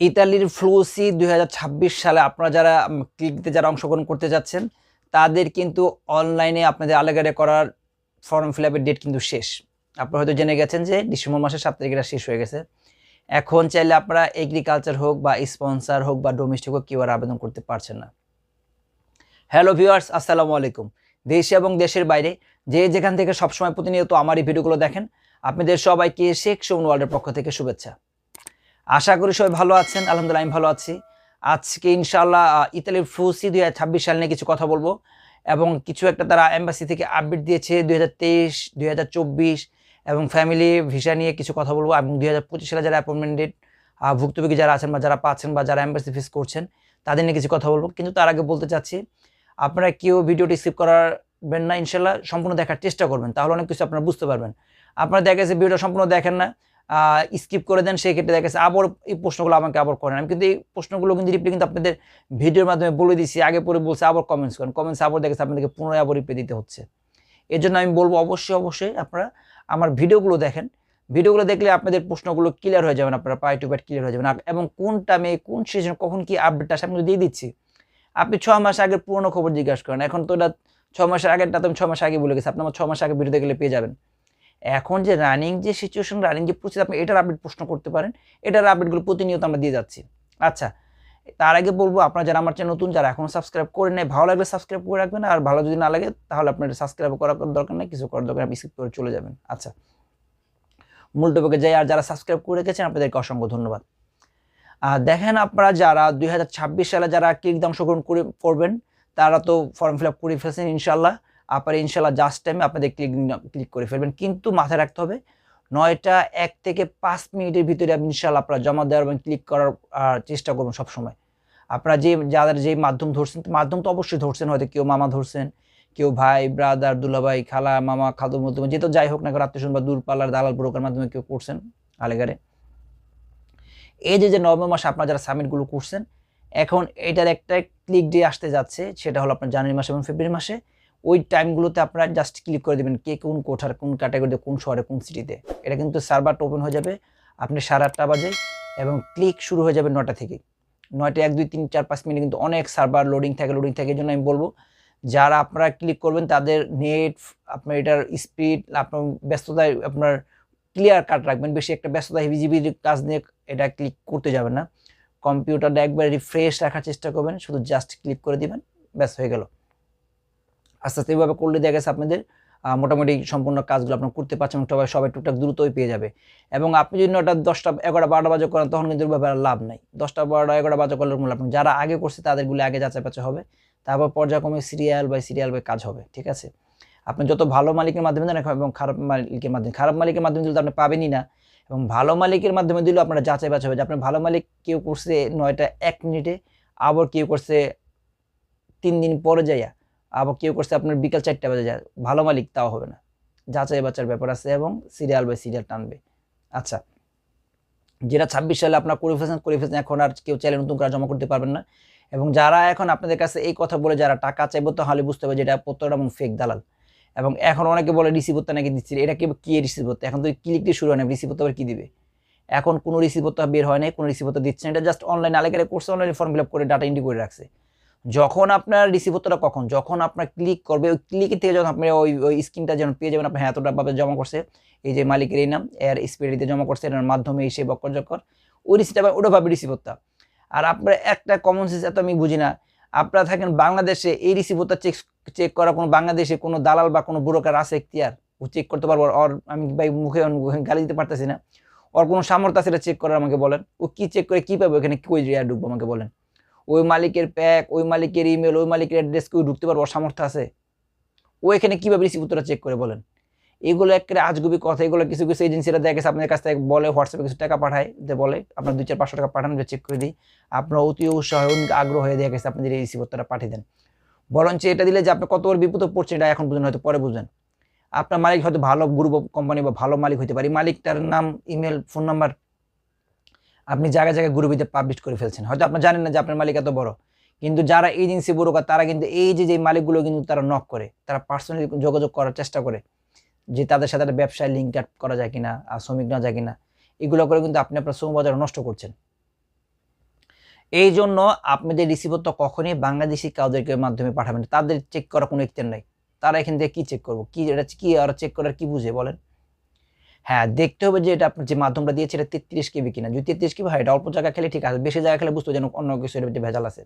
ইতালির ফ্লুসি দুই হাজার ছাব্বিশ সালে আপনারা যারা ক্লিক দিতে যারা অংশগ্রহণ করতে যাচ্ছেন, তাদের কিন্তু অনলাইনে আপনাদের আলেগারে করার ফর্ম ফিল আপের ডেট কিন্তু শেষ। আপনারা হয়তো জেনে গেছেন যে ডিসেম্বর মাসের সাত তারিখটা শেষ হয়ে গেছে। এখন চাইলে আপনারা এগ্রিকালচার হোক বা স্পন্সার হোক বা ডোমেস্টিক হোক কেউ আর আবেদন করতে পারছেন না। হ্যালো ভিউয়ার্স আসসালামু আলাইকুম। দেশে এবং দেশের বাইরে, যে যেখান থেকে সবসময় প্রতিনিয়ত আমার এই ভিডিওগুলো দেখেন, আপনাদের সবাইকে শেখ সৌন ওয়ার্ল্ডের পক্ষ থেকে শুভেচ্ছা। আশা করি সবাই ভালো আছেন আলহামদুলিল্লাহ আমি ভালো আছি। আজকে ইনশাল্লাহ আহ, ইতালির ফ্রুসি দুই হাজার ছাব্বিশ সাল নিয়ে কিছু কথা বলব এবং কিছু একটা তারা অ্যাম্বাসি থেকে আপডেট দিয়েছে দুই হাজার তেইশ দুই হাজার চব্বিশ এবং ফ্যামিলি ভিসা নিয়ে কিছু কথা বলব এবং দুই হাজার পঁচিশ সালে যারা অ্যাপয়েন্টমেন্ট ডেট ভুক্তভোগী যারা আছেন বা যারা পাচ্ছেন বা যারা অ্যাম্বাসি ফিস করছেন তাদের নিয়ে কিছু কথা বলব। কিন্তু তার আগে বলতে চাচ্ছি আপনারা কেউ ভিডিওটি স্কিপ করাবেন না ইনশাল্লাহ সম্পূর্ণ দেখার চেষ্টা করবেন তাহলে অনেক কিছু আপনারা বুঝতে পারবেন। আপনারা দেখা গেছে ভিডিওটা সম্পূর্ণ দেখেন না স্কিপ করে দেন, সেই ক্ষেত্রে দেখা গেছে আবার এই প্রশ্নগুলো আমাকে আবার করেন। আমি কিন্তু এই প্রশ্নগুলো কিন্তু রিপ্লাই কিন্তু আপনাদের ভিডিওর মাধ্যমে বলে দিচ্ছি আগে পরে বলছে, আবার কমেন্টস করেন। কমেন্টস আবার দেখেছে আপনাদেরকে পুনরায় আবার রিপ্লাই দিতে হচ্ছে। এর জন্য আমি বলব অবশ্যই অবশ্যই আপনারা আমার ভিডিওগুলো দেখেন। ভিডিওগুলো দেখলে আপনাদের প্রশ্নগুলো ক্লিয়ার হয়ে যাবেন আপনারা পাই টু পাইট ক্লিয়ার হয়ে যাবেন। এবং কোন টাইমে কোন সিজন কখন কি আপডেট আসে আমি দিয়ে দিচ্ছি। আপনি ছ মাস আগের পুরনো খবর জিজ্ঞাসা করেন, এখন তো এটা ছ মাসের আগেরটা তো আমি ছ মাস আগে বলে গেছি, আপনি আমার ছ মাস আগে ভিডিও দেখলে পেয়ে যাবেন। এখন যে রানিং যে সিচুয়েশন রানিং যে পরিস্থিতি আপনি এটার আপডেট প্রশ্ন করতে পারেন। এটার আপডেটগুলো প্রতিনিয়ত আমরা দিয়ে যাচ্ছি। আচ্ছা তার আগে বলব, আপনারা যারা আমার চ্যানেল নতুন, যারা এখনও সাবস্ক্রাইব করে নেয় ভালো লাগলে সাবস্ক্রাইব করে রাখবেন, আর ভালো যদি না লাগে, তাহলে আপনার সাবস্ক্রাইব করার দরকার নেই, কিছু করার দরকার আপনি স্কিপ করে চলে যাবেন। আচ্ছা মূল টপিকে যাই, আর যারা সাবস্ক্রাইব করে রেখেছেন, আপনাদেরকে অসংখ্য ধন্যবাদ। আর দেখেন আপনারা যারা দুই হাজার ছাব্বিশ সালে যারা দিয়ে অংশগ্রহণ করে, করবেন, তারা তো ফর্ম ফিল আপ করে ফেলছেন ইনশাল্লাহ আপনারা ইনশাল্লাহ জাস্ট টাইমে আপনাদের ক্লিক ক্লিক করে ফেলবেন। কিন্তু মাথায় রাখতে হবে, নয়টা এক থেকে পাঁচ মিনিটের ভিতরে আপনি ইনশাল্লাহ আপনারা জমা দেওয়ার এবং ক্লিক করার চেষ্টা করবেন সবসময়। আপনারা যে, যাদের যে মাধ্যম ধরছেন, মাধ্যম তো অবশ্যই ধরছেন, হয়তো কেউ মামা ধরছেন, কেউ ভাই ব্রাদার দুলাভাই, খালা, মামা, খাদু, মধ্যমে যেহেতু যাই হোক না কেন, আত্মীয় বা দূরপাল্লার দালাল ব্রোকার মাধ্যমে কেউ করছেন, আলেগারে। এই যে যে নভেম্বর মাসে আপনারা যারা সাবমিটগুলো করছেন, এখন এটার একটা ক্লিক ডে আসতে যাচ্ছে, সেটা হলো আপনার জানুয়ারি মাসে এবং ফেব্রুয়ারি মাসে। ওই টাইমগুলোতে আপনারা জাস্ট ক্লিক করে দেবেন কে কোন কোঠার, কোন ক্যাটাগরিতে কোন শহরে, কোন সিটিতে এটা কিন্তু সার্ভারটা ওপেন হয়ে যাবে, আপনি সাড়ে আটটা বাজে এবং ক্লিক শুরু হয়ে যাবে নটা থেকে। নয়টা, এক, দুই, তিন, চার, পাঁচ মিনিট কিন্তু অনেক সার্ভার লোডিং থাকে লোডিং থাকে জন্য আমি বলব, যারা আপনারা ক্লিক করবেন, তাদের নেট আপনার এটার স্পিড আপনার ব্যস্ততায় আপনার ক্লিয়ার কাট রাখবেন। বেশি একটা ব্যস্ততা হেভিজিবির কাজ নিয়ে এটা ক্লিক করতে যাবেন না। কম্পিউটারটা একবার রিফ্রেশ রাখার চেষ্টা করবেন, শুধু জাস্ট ক্লিক করে দিবেন, ব্যাস হয়ে গেল। আস্তে আস্তে এইভাবে করলে দেখা গেছে আপনাদের মোটামুটি সম্পূর্ণ কাজগুলো আপনার করতে পারছেন সবাই সবাই টুকটাক দ্রুতই পেয়ে যাবে। এবং আপনি যদি নটা দশটা এগারোটা বারোটা বাজে করেন, তখন কিন্তু ওইভাবে লাভ নাই। দশটা বারোটা এগারোটা বাজে করলে লাভ যারা আগে করছে তাদেরগুলো আগে যাচাই বাছাই হবে। তারপর পর্যায়ক্রমে সিরিয়াল বাই সিরিয়াল বাই কাজ হবে, ঠিক আছে? আপনি যত ভালো মালিকের মাধ্যমে দেন এবং খারাপ মালিকের মাধ্যমে, খারাপ মালিকের মাধ্যমে দিলে তো আপনি পাবেনই না। এবং ভালো মালিকের মাধ্যমে দিলেও আপনারা যাচাই বাছাই হবে। যে আপনার ভালো মালিক কেউ করছে নয়টা এক মিনিটে, আবার কেউ করছে তিন দিন পরে যাইয়া আবার কেউ করছে আপনার বিকাল চারটা বাজে যায় ভালো মালিক তাও হবে না। যাচাই বাচ্চার ব্যাপার আছে এবং সিরিয়াল বাই সিরিয়াল টানবে। আচ্ছা যেটা ছাব্বিশ সালে আপনার করে ফেলছেন করে ফেলছেন, এখন আর কেউ চাইলে নতুন করে জমা করতে পারবেন না। এবং যারা এখন আপনাদের কাছে এই কথা বলে যারা টাকা চাইব, তাহলে বুঝতে হবে যেটা প্রত্যেকটা এবং ফেক দালাল। এবং এখন অনেকে বলে রিসিভ করতে নাকি দিচ্ছি, এটা কি কি রিসিভ করতে এখন তো ক্লিক দিয়ে শুরু হয় না রিসিভ করতে আবার কি দিবে? এখন কোনো রিসিভ করতে বের হয় নাই, কোনো রিসিভ করতে দিচ্ছে না, এটা জাস্ট অনলাইন আলেকারে কোর্স অনলাইনে ফর্ম ফিল আপ করে ডাটা এন্ট্রি করে রাখছে। যখন আপনার রিসিভ কখন? যখন আপনার ক্লিক করবে, ওই ক্লিকের থেকে যখন আপনি ওই ওই স্ক্রিনটা যেন পেয়ে যাবেন আপনার হ্যাঁ এতটা জমা করছে। এই যে মালিকের এই নাম এর স্পিরিতে জমা করছে, এটার মাধ্যমে এই সে বক্কর ওই রিসিভটা ওটা ভাবে রিসিভ হতে আর আপনার একটা কমন সেন্স এত আমি বুঝি না। আপনারা থাকেন বাংলাদেশে, এই রিসিভ চেক চেক করা কোনো বাংলাদেশে কোনো দালাল বা কোনো বুড়োকার আছে এখতিয়ার? ও চেক করতে পারব, ওর আমি ভাই মুখে গালি দিতে পারতেছি না। ওর কোনো সামর্থ্য আছে এটা চেক করার আমাকে বলেন। ও কি চেক করে কী পাবে এখানে কই রিয়া ঢুকবো আমাকে বলেন। ওই মালিকের প্যাক ওই মালিকের ইমেল ওই মালিকের অ্যাড্রেস কেউ ঢুকতে পারব সামর্থ্য আছে। ও এখানে কীভাবে রিসিভ উত্তরটা চেক করে বলেন? এগুলো একেবারে আজগুবি কথা, এগুলো কিছু কিছু এজেন্সিরা দেখা, আপনাদের কাছ থেকে বলে হোয়াটসঅ্যাপে কিছু টাকা পাঠায়, যে বলে, আপনার দুই চার পাঁচশো টাকা পাঠান চেক করে দিই। আপনার অতি উৎসাহ আগ্রহ হয়ে দেখা গেছে আপনাদের এই রিসিভ উত্তরটা পাঠিয়ে দেন। বরঞ্চ এটা দিলে যে আপনি কত বড় বিপদে পড়ছেন, এটা এখন বুঝেন হয়তো পরে বুঝবেন আপনার মালিক হয়তো ভালো গ্রুপ কোম্পানি বা ভালো মালিক হতে পারে। মালিকটার নাম ইমেল ফোন নাম্বার আপনি জায়গায় জায়গায় গ্রুপিতে পাবলিশ করে ফেলছেন। হয়তো আপনি জানেন না যে আপনার মালিক এত বড়। কিন্তু যারা এজেন্সি বড়কার তারা কিন্তু এই যে যে মালিকগুলো কিন্তু তারা নক করে। তারা পার্সোনালি যোগাযোগ করার চেষ্টা করে যে তাদের সাথে একটা ব্যবসায় লিঙ্ক আপ করা যায় কিনা আর শ্রমিক না যায় কিনা। এগুলো করে কিন্তু আপনি আপনার শ্রম বাজার নষ্ট করছেন। এই জন্য আপনাদের রিসিভার তো কখনই বাংলাদেশি কাউদেরকে মাধ্যমে পাঠাবেন। তাদের চেক করার কোনো ইখতিয়ার নাই। তারা এখান থেকে কী চেক করব? কী, এটা কী আর চেক করার কি বুঝে বলেন? হ্যাঁ দেখতে হবে যে এটা যে মাধ্যমটা দিয়েছে এটা তেত্রিশ কেবি কিনা। যদি তেত্রিশ কেবি হয়, এটা অল্প জায়গা খেলে ঠিক আছে, বেশি জায়গা খেলে বুঝতে যেন অন্য কিছু এর ভেজাল আছে।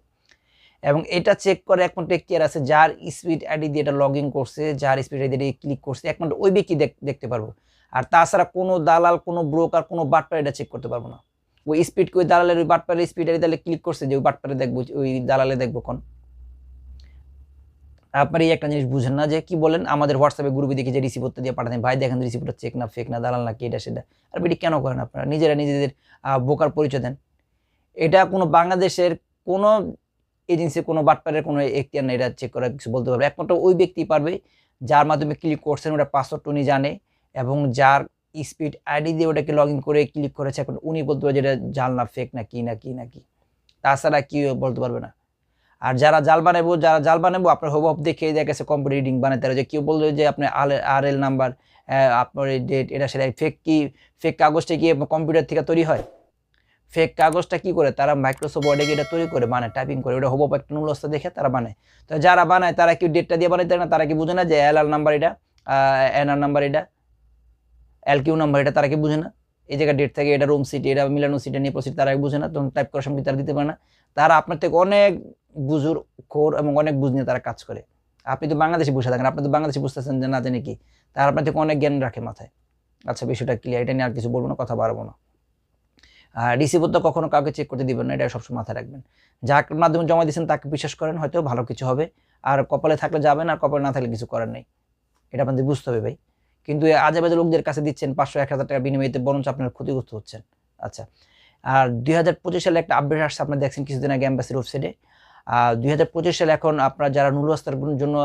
এবং এটা চেক করে একমাত্র এখতিয়ার আছে, যার স্পিড আইডি দিয়ে এটা লগ ইন করছে, যার স্পিড আইডি দিয়ে ক্লিক করছে একমাত্র ওই ব্যক্তি দেখতে পারব। আর তাছাড়া কোনো দালাল, কোনো ব্রোকার কোনো বাটপার এটা চেক করতে পারব না। ওই স্পিড ওই দালালের ওই বাটপারের স্পিড আইডি দিলে ক্লিক করছে যে ওই বাটপারে দেখব, ওই দালালে দেখব কোন। আপনার এই একটা জিনিস বুঝেন না যে কি বলেন? আমাদের হোয়াটসঅ্যাপে গ্রুপে দেখি যে রিসিভারটা দিয়ে পাঠাতেন। ভাই দেখেন রিসিভারটা চেক না ফেক না, দালাল না কি এটা সেটা। আর বেটি কেন করেন আপনারা? নিজেরা নিজেদের বোকার পরিচয় দেন। এটা কোনো বাংলাদেশের কোনো এজেন্সি কোনো বাটপারের কোনো এখতিয়ার নেই, এটা চেক করার কিছু বলতে পারবে। একমাত্র ওই ব্যক্তি পারবে যার মাধ্যমে ক্লিক করছেন, ওটা পাসওয়ার্ড উনি জানে এবং যার স্পিড আইডি দিয়ে ওটাকে লগ করে ক্লিক করেছে, এখন উনি বলতে পারবে যেটা জাল না ফেক না, কি না কি না, কি। তাছাড়া কি বলতে পারবে না। আর যারা জাল বানাবো যারা জাল বানাবো আপনার হোব অফ দেখে দেখা গেছে কম্পিউটার রিডিং বানাতে পারে। যে কেউ বলবে যে আপনার আর এল নাম্বার আপনার ডেট এটা সেটা ফেক কি ফেক কাগজটা কি কম্পিউটার থেকে তৈরি হয়? ফেক কাগজটা কি করে? তারা মাইক্রোসফট ওয়ার্ডে এটা তৈরি করে, বানায় টাইপিং করে। ওটা হোবপ একটা নুলস্তা দেখে তারা বানায়। তো যারা বানায়, তারা কি ডেটটা দিয়ে বানাইতে না, তারা কি বুঝে না যে এল আর নাম্বার এটা এন আর নাম্বার এটা এল কিউ নাম্বার এটা তারা কি বুঝে না? এই জায়গায় ডেট থাকে, এটা রুম সিটি এটা মিলানো সিটি নিয়ে সিটি তারা বুঝে না, তখন টাইপ করার সময় তারা দিতে পারে না। তারা আপনার থেকে অনেক বুজুর, খোর এবং অনেক বুঝ নিয়ে তারা কাজ করে। আপনি তো বাংলাদেশে বসে থাকেন, আপনি তো বাংলাদেশে বুঝতেছেন যে না জানি কি, তারা আপনার থেকে অনেক জ্ঞান রাখে মাথায়। আচ্ছা বিষয়টা ক্লিয়ার এটা নিয়ে আর কিছু বলব না, কথা বাড়াবো না। আর রিসিভার তো কখনো কাউকে চেক করতে দিবেন না, এটা সবসময় মাথায় রাখবেন। যার মাধ্যমে জমা দিয়েছেন, তাকে বিশ্বাস করেন, হয়তো ভালো কিছু হবে। আর কপালে থাকলে যাবেন, আর কপালে না থাকলে কিছু করার নেই। এটা আপনাদের বুঝতে হবে ভাই। কিন্তু এই আজে বাজে লোকদের কাছে দিচ্ছেন পাঁচশো, এক হাজার টাকা বিনিময়তে বরঞ্চ আপনার ক্ষতিগ্রস্ত হচ্ছেন। আচ্ছা আর দুই হাজার পঁচিশ সালে একটা আপডেট আসছে, আপনারা দেখছেন কিছুদিন আগে অ্যাম্বাসির ওয়েবসাইটে দুই হাজার পঁচিশ সালে এখন আপনারা যারা নুরস্তার জন্য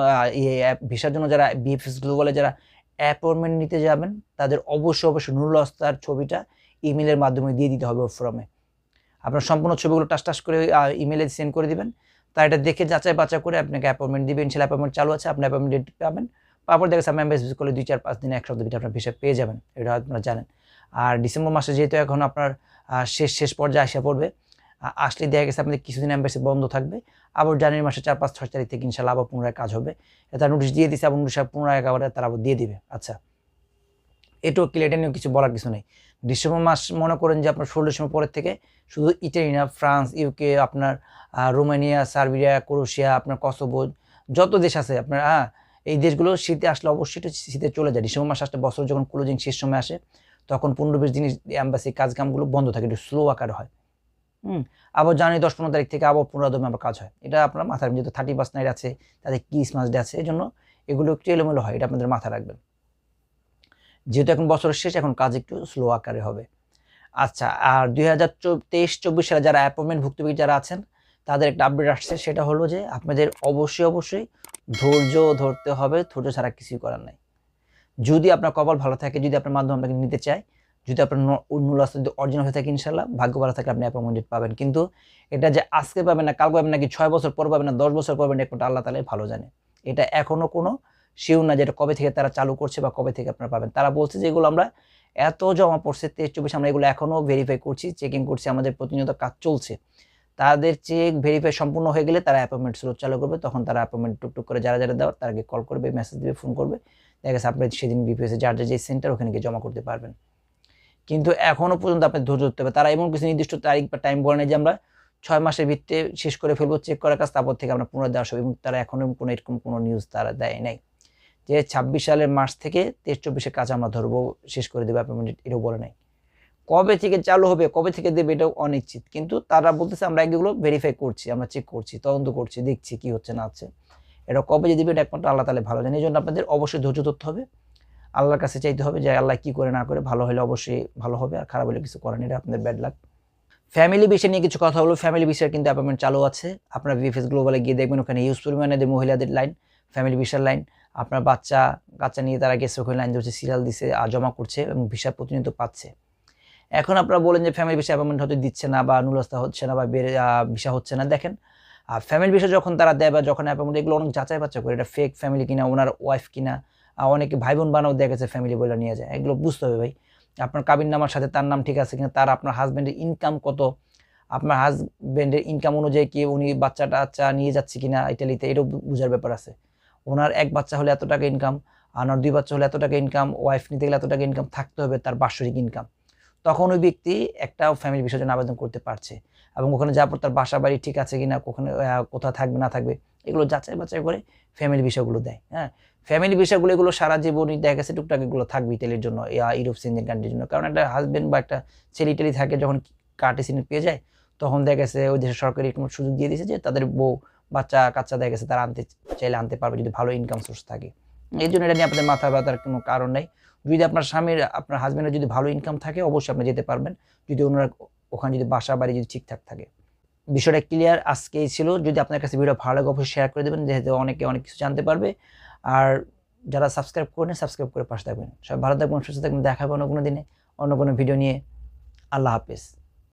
ভিসার জন্য যারা বিএফএস গ্লোবালে যারা অ্যাপয়েন্টমেন্ট নিতে যাবেন, তাদের অবশ্যই অবশ্যই নুরুল আস্তার ছবিটা ইমেলের মাধ্যমে দিয়ে দিতে হবে ফর্মে আপনার সম্পূর্ণ ছবিগুলো টাস টাস করে ইমেলে সেন্ড করে দিবেন। তা এটা দেখে যাচাই বাছাই করে আপনাকে অ্যাপয়েন্টমেন্ট দিবেন সেটা অ্যাপয়েন্টমেন্ট চালু আছে, আপনি অ্যাপয়েন্টমেন্ট ডেট পাবেন। তারপর দেখে আপনি এমএস করলে দুই চার পাঁচ দিনে এক সপ্তাহ ভিতরে আপনার ভিসা পেয়ে যাবেন, এটা আপনারা জানেন। আর ডিসেম্বর মাসে যেহেতু এখন আপনার শেষ শেষ পর্যায়ে আসা পড়বে আসলে দেখা গেছে আপনাদের কিছুদিন এম্বাসি বন্ধ থাকবে, আবার জানুয়ারি মাসে চার পাঁচ, ছয় তারিখ থেকে ইনশাল্লাহ আবার পুনরায় কাজ হবে। এটা নোটিশ দিয়ে দিচ্ছে এবং নোটিশ পুনরায় একেবারে তারা আবার দিয়ে দিবে। আচ্ছা এটাও ক্লিয়ার নিয়ে কিছু বলার কিছু নেই। ডিসেম্বর মাস মনে করেন যে আপনার ষোলো ডিসেম্বর পরের থেকে শুধু ইটালি না ফ্রান্স ইউকে আপনার রোমানিয়া সার্বিয়া ক্রোশিয়া আপনার কসোভো যত দেশ আছে আপনার হ্যাঁ এই দেশগুলো শীতে আসলে অবশ্যই একটু শীতে চলে যায়। ডিসেম্বর মাস আসলে বছর যখন ক্লোজিং শেষ সময় আসে, তখন পনেরো বিশ দিন অ্যাম্বাসি কাজ কামগুলো বন্ধ থাকে, একটু স্লো আকারে হয়। হুম, আবার জানুয়ারি দশ পনেরো তারিখ থেকে আবার পুনরাদমে আবার কাজ হয়। এটা আপনার রাখবেন যেহেতু থার্টি পার্স নাইট আছে তাদের ক্রিসমাস ডে আছে এই জন্য এগুলো একটু এলোমেলো হয়, এটা আপনাদের মাথায় রাখবেন। যেহেতু এখন বছরের শেষ, এখন কাজ একটু স্লো আকারে হবে। আচ্ছা আর দুই হাজার তেইশ, চব্বিশ সালে যারা অ্যাপয়েন্টমেন্ট ভুক্তভোগী যারা আছেন তাদের একটা আপডেট আসছে, সেটা হলো যে আপনাদের অবশ্যই অবশ্যই ধৈর্য ধরতে হবে, ধৈর্য ছাড়া কিছুই করার নাই। যদি আপনার কপাল ভালো থাকে, যদি আপনার মাধ্যমে আপনাকে নিতে চায়, যদি আপনার মূল আসতে যদি অরিজিনাল হয়ে থাকে ইনশাল্লাহ, ভাগ্য ভালো থাকে আপনি অ্যাপয়েন্টমেন্ট পাবেন। কিন্তু এটা যে আজকে পাবেন না কাল পাবেন নাকি ছয় বছর পর পাবেন না, দশ বছর পাবেন একমাত্র আল্লাহ তালাই ভালো জানে। এটা এখনও কোনো শিওর না যেটা কবে থেকে তারা চালু করছে বা কবে থেকে আপনারা পাবেন। তারা বলছে যে এগুলো আমরা এত জমা পড়ছে, তেইশ, চব্বিশ, আমরা এগুলো এখনও ভেরিফাই করছি চেকিং করছি, আমাদের প্রতিনিয়ত কাজ চলছে। তাদের চেক ভেরিফাই সম্পূর্ণ হয়ে গেলে তারা অ্যাপয়েন্টমেন্ট স্লোট চালু করবে। তখন তারা অ্যাপয়েন্টমেন্ট টুকটুক করে যারা যারা দেওয়ার তারাকে কল করবে মেসেজ দিবে ফোন করবে। দেখা গেছে আপনি সেদিন বিপিএসে যার যার যে সেন্টার ওখানে গিয়ে জমা করতে পারবেন। কিন্তু এখনও পর্যন্ত আপনি ধৈর্য ধরতে হবে। তারা এমন কিছু নির্দিষ্ট তারিখ বা টাইম বলে নেই যে আমরা ছয় মাসের ভিত্তিতে শেষ করে ফেলব চেক করার কাজ, তারপর থেকে আমরা পুনরায় দেওয়া হবে এবং তারা এখনও কোনো এরকম কোনো নিউজ তারা দেয় নাই। যে ছাব্বিশ সালের মার্চ থেকে তেইশ চব্বিশের কাজ আমরা ধরবো, শেষ করে দেবো অ্যাপয়েন্টমেন্ট এটাও বলে নাই। কবে থেকে চালু হবে, কবে থেকে দেবে এটাও অনিশ্চিত। কিন্তু তারা বলতেছে, আমরা এগুলো ভেরিফাই করছি, আমরা চেক করছি, তদন্ত করছি, দেখছি কি হচ্ছে না হচ্ছে। এটা কবে যে দেবে এটা একমাত্র আল্লাহ তালে ভালো জানে। এই জন্য আপনাদের অবশ্যই ধৈর্য ধরতে হবে। আল্লাহর কাছে চাইতে হবে যে আল্লাহ কি করে না করে ভালো হলে অবশ্যই ভালো হবে, আর খারাপ হলে কিছু করেন। এটা আপনাদের ব্যাড লাগ ফ্যামিলি বিষয় নিয়ে কিছু কথা হলো। ফ্যামিলি বিষয়ে কিন্তু অ্যাপয়েন্টমেন্ট চালু আছে। আপনার বিএফএস গ্লোবালে গিয়ে দেখবেন, ওখানে ইউজ পরিমাণে মহিলাদের লাইন ফ্যামিলি ভিসার লাইন আপনার বাচ্চা, কাচ্চা নিয়ে তারা গেছে ওখানে লাইন ধরছে সিরিয়াল দিছে আর জমা করছে এবং ভিসা প্রতিনিয়ত পাচ্ছে। এখন আপনারা বলেন যে ফ্যামিলি ভিসা অ্যাপয়েন্টমেন্ট হয়তো দিচ্ছে না বা নুলস্তা হচ্ছে না বা বেড়ে ভিসা হচ্ছে না, দেখেন আর ফ্যামিলি ভিসা যখন তারা দেয় বা যখন অ্যাপয়েন্টমেন্ট এগুলো অনেক যাচাই বাচ্চা করে, এটা ফেক ফ্যামিলি কিনা, ওনার ওয়াইফ কিনা অনেকে ভাই বোন বানাও দেখা গেছে ফ্যামিলি বলে নিয়ে যায়, এগুলো বুঝতে হবে ভাই। আপনার কাবিন নামার সাথে তার নাম ঠিক আছে কিনা, তার আপনার হাজব্যান্ডের ইনকাম কত, আপনার হাজব্যান্ডের ইনকাম অনুযায়ী কি উনি বাচ্চাটা আচ্ছা নিয়ে যাচ্ছে কিনা ইটালিতে এটাও বোঝার ব্যাপার আছে। ওনার এক বাচ্চা হলে এত টাকা ইনকাম আর ওনার দুই বাচ্চা হলে এত টাকা ইনকাম ওয়াইফ নিতে গেলে এত টাকা ইনকাম থাকতে হবে তার বাৎসরিক ইনকাম তখন ওই ব্যক্তি একটা ফ্যামিলি বিষয়ের জন্য আবেদন করতে পারছে। এবং ওখানে যাওয়ার পর তার বাসা বাড়ি ঠিক আছে কিনা ওখানে আহ, কোথাও থাকবে না থাকবে এগুলো যাচাই বাছাই করে ফ্যামিলি বিষয়গুলো দেয় হ্যাঁ? ফ্যামিলি বিষয়গুলো এগুলো সারা জীবনই দেখা গেছে টুকটাক এগুলো থাকবে ইটালির জন্য ইউরোপ সিনজেন কান্ট্রির জন্য। কারণ একটা হাজবেন্ড বা একটা ছেলে ইটালি থাকে যখন কার্টে সিনে পেয়ে যায় তখন দেখা গেছে ওই দেশের সরকারি এরকম সুযোগ দিয়ে দিয়েছে যে তাদের বউ বাচ্চা কাচ্চা দেখা গেছে তারা আনতে চাইলে আনতে পারবে যদি ভালো ইনকাম সোর্স থাকে। এই জন্য এটা নিয়ে আপনাদের মাথা ব্যথার কোনো কারণ নেই। যদি আপনার স্বামীর, আপনার হাজব্যান্ডের যদি ভালো ইনকাম থাকে, অবশ্যই আপনি যেতে পারবেন। যদি ওনারা ওখানে যদি বাসা বাড়ি যদি ঠিকঠাক থাকে। বিষয়টা ক্লিয়ার আজকেই ছিল। যদি আপনার কাছে ভিডিও ভালো লাগে, অবশ্যই শেয়ার করে দেবেন। যেহেতু অনেকে অনেক কিছু জানতে পারবে। আর যারা সাবস্ক্রাইব করেন সাবস্ক্রাইব করে পাশে থাকবেন। সব ভালো থাকবেন, সুস্থ থাকবেন। দেখাবেন অন্য কোনো দিনে, অন্য কোনো ভিডিও নিয়ে। আল্লাহ হাফেজ।